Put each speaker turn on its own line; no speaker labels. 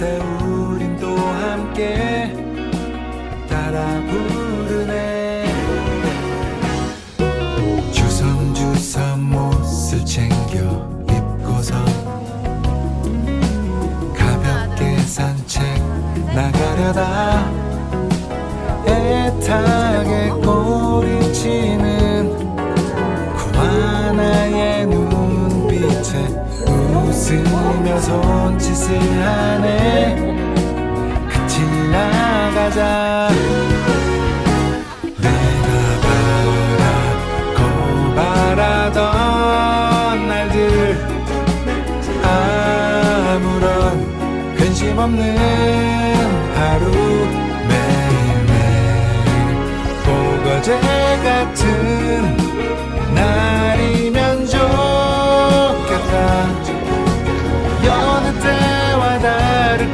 어느새 우린 또 함께 따라 부르네. 주섬주섬 옷을 챙겨 입고서 가볍게 산책 나가려다. 애타 웃으며 손짓을 하네. 같이 나가자. 내가 바라고 바라던 날들. 아무런 근심 없는 하루 매일매일 보거제 같은 날 다를